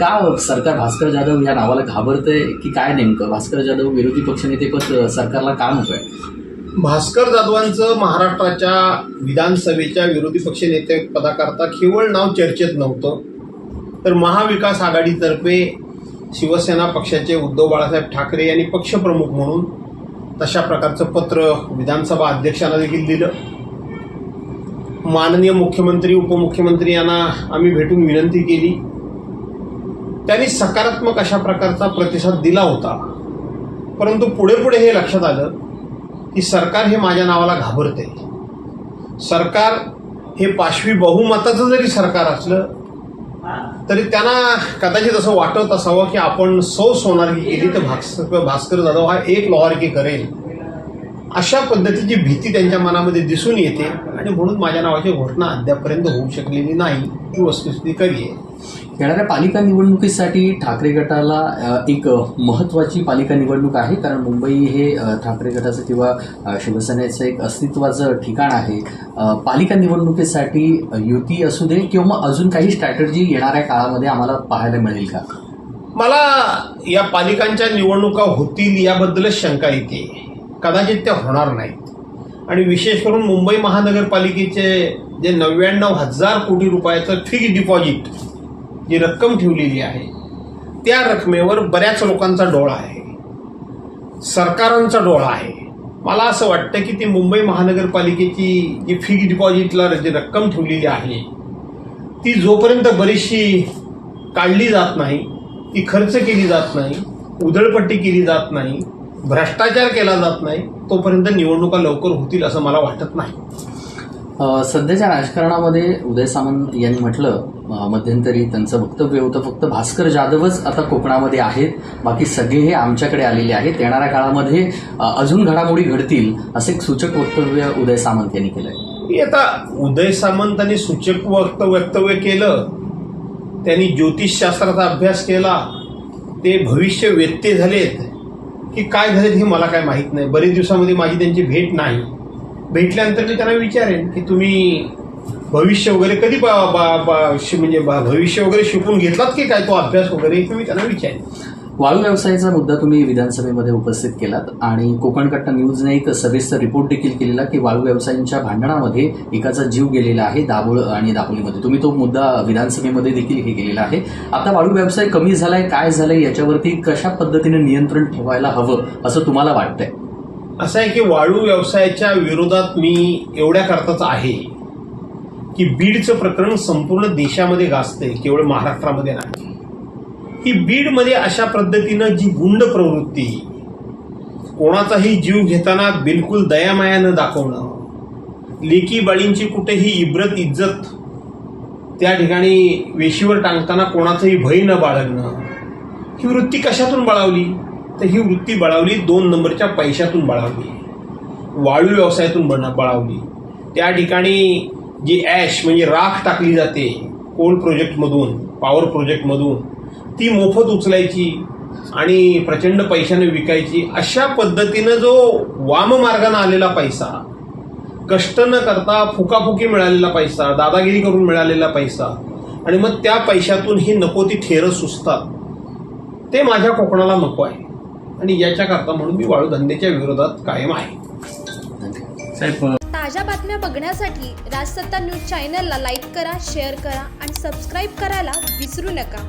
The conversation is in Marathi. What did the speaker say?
का सरकार भास्कर जाधव या नावाला घाबरतंय? की काय नेमकं? भास्कर जाधव विरोधी पक्षनेतेपद सरकारला का नकोय? आहे भास्कर जाधवांचं महाराष्ट्राच्या विधानसभेच्या विरोधी पक्षनेते पदाकरता केवळ नाव चर्चेत नव्हतं. तर महाविकास आघाडीतर्फे शिवसेना पक्षाचे उद्धव बाळासाहेब ठाकरे यांनी पक्षप्रमुख म्हणून तशा प्रकारचं पत्र विधानसभा अध्यक्षांना देखील दिलं. माननीय मुख्यमंत्री उपमुख्यमंत्री यांना आम्ही भेटून विनंती केली. त्यांनी सकारात्मक अशा प्रकारचा प्रतिसाद दिला होता. परंतु पुढे पुढे हे लक्षात आलं की सरकार हे माझ्या नावाला घाबरते. सरकार हे पाशवी बहुमताचं जरी सरकार असलं तरी त्यांना कदाचित असं वाटत असावं की आपण सौ सोनारकी केली तर भास्कर भास्कर जाधव हा एक लोहारकी करेल. अशा पद्धतीची भीती त्यांच्या मनामध्ये दिसून येते आणि म्हणून माझ्या नावाची घोषणा अद्यापपर्यंत होऊ शकलेली नाही. ही वस्तुस्थिती करी आहे. येणाऱ्या पालिका निवडणुकीसाठी ठाकरे गटाला एक महत्त्वाची पालिका निवडणूक आहे. कारण मुंबई हे ठाकरे गटाचं किंवा शिवसेनेचं एक अस्तित्वाचं ठिकाण आहे. पालिका निवडणुकीसाठी युती असू दे किंवा अजून काही स्ट्रॅटर्जी येणाऱ्या काळामध्ये आम्हाला पाहायला मिळेल का? मला या पालिकांच्या निवडणुका होतील याबद्दलच शंका येते. कदाचित त्या होणार नाहीत. आणि विशेष करून मुंबई महानगरपालिकेचे जे नव्याण्णव हजार कोटी रुपयाचं फिक्स डिपॉझिट जी रक्कम ठेवलेली आहे त्या रकमेवर बऱ्याच लोकांचा डोळा आहे. सरकारांचा डोळा आहे. मला असं वाटतं की ती मुंबई महानगरपालिकेची जी फिक्स डिपॉझिटला जी रक्कम ठेवलेली आहे ती जोपर्यंत बरीचशी काढली जात नाही ती खर्च केली जात नाही उधळपट्टी केली जात नाही भ्रष्टाचार केला जात नाही तोपर्यंत निवडणुका लवकर होतील असं मला वाटत नाही. सध्याच्या राजकारणामध्ये उदय सामंत यांनी म्हटलं मध्यंतरी त्यांचं वक्तव्य होतं फक्त भास्कर जाधवच आता कोकणामध्ये आहेत बाकी सगळे हे आमच्याकडे आलेले आहेत. येणाऱ्या काळामध्ये अजून घडामोडी घडतील असं एक सूचक वक्तव्य उदय सामंत यांनी केलंय. आता उदय सामंतांनी सूचक वक्त वक्तव्य केलं त्यांनी ज्योतिषशास्त्राचा अभ्यास केला ते भविष्य व्यत्यय झालेत की काय झालेत हे मला काय माहीत नाही. बरेच दिवसामध्ये माझी त्यांची भेट नाही. भेटल्यानंतर मी त्यांना विचारेन की तुम्ही भविष्य वगैरे कधी बा- बा- बा- म्हणजे भविष्य वगैरे शिकून घेतलात की काय तो अभ्यास वगैरे तुम्ही मी त्यांना विचारेन. वाळू व्यवसायाचा मुद्दा तुम्ही विधानसभेमध्ये उपस्थित केलात आणि कोकण कट्टा न्यूजने एक सविस्तर रिपोर्ट देखील केलेला की वाळू व्यवसायांच्या भांडणामध्ये एकाचा जीव गेलेला आहे दाभोळ आणि दापोलीमध्ये. तुम्ही तो मुद्दा विधानसभेमध्ये देखील हे केलेला आहे. आता वाळू व्यवसाय कमी झालाय काय झालंय याच्यावरती कशा पद्धतीने नियंत्रण ठेवायला हवं असं तुम्हाला वाटतंय? असं आहे की वाळू व्यवसायाच्या विरोधात मी एवढ्या करताच आहे की बीडचं प्रकरण संपूर्ण देशामध्ये गाजतंय केवळ महाराष्ट्रामध्ये नाही. ही बीडमध्ये अशा पद्धतीनं जी गुंड प्रवृत्ती कोणाचाही जीव घेताना बिलकुल दयामाया न दाखवणं लेकी बाळींची कुठेही इब्रत इज्जत त्या ठिकाणी वेशीवर टांगताना कोणाचंही भय न बाळगणं ही वृत्ती कशातून बळावली? तर ही वृत्ती बळावली दोन नंबरच्या पैशातून बळावली. वाळू व्यवसायातून बन बळावली. त्या ठिकाणी जी ॲश म्हणजे राख टाकली जाते कोल प्रोजेक्टमधून पॉवर प्रोजेक्टमधून ती मोफत उचलायची आणि प्रचंड पैशाने विकायची अशा पद्धतीनं जो वाममार्गानं आलेला पैसा कष्ट न करता फुकाफुकी मिळालेला पैसा दादागिरी करून मिळालेला पैसा आणि मग त्या पैशातून ही नको ती ठेरं सुचतात ते माझ्या कोकणाला नको आहे. आणि याच्याकरता म्हणून मी वाळूधंद्याच्या विरोधात कायम आहे. साहेब ताज्या बातम्या बघण्यासाठी राजसत्ता न्यूज चॅनलला लाईक करा शेअर करा आणि सबस्क्राईब करायला विसरू नका.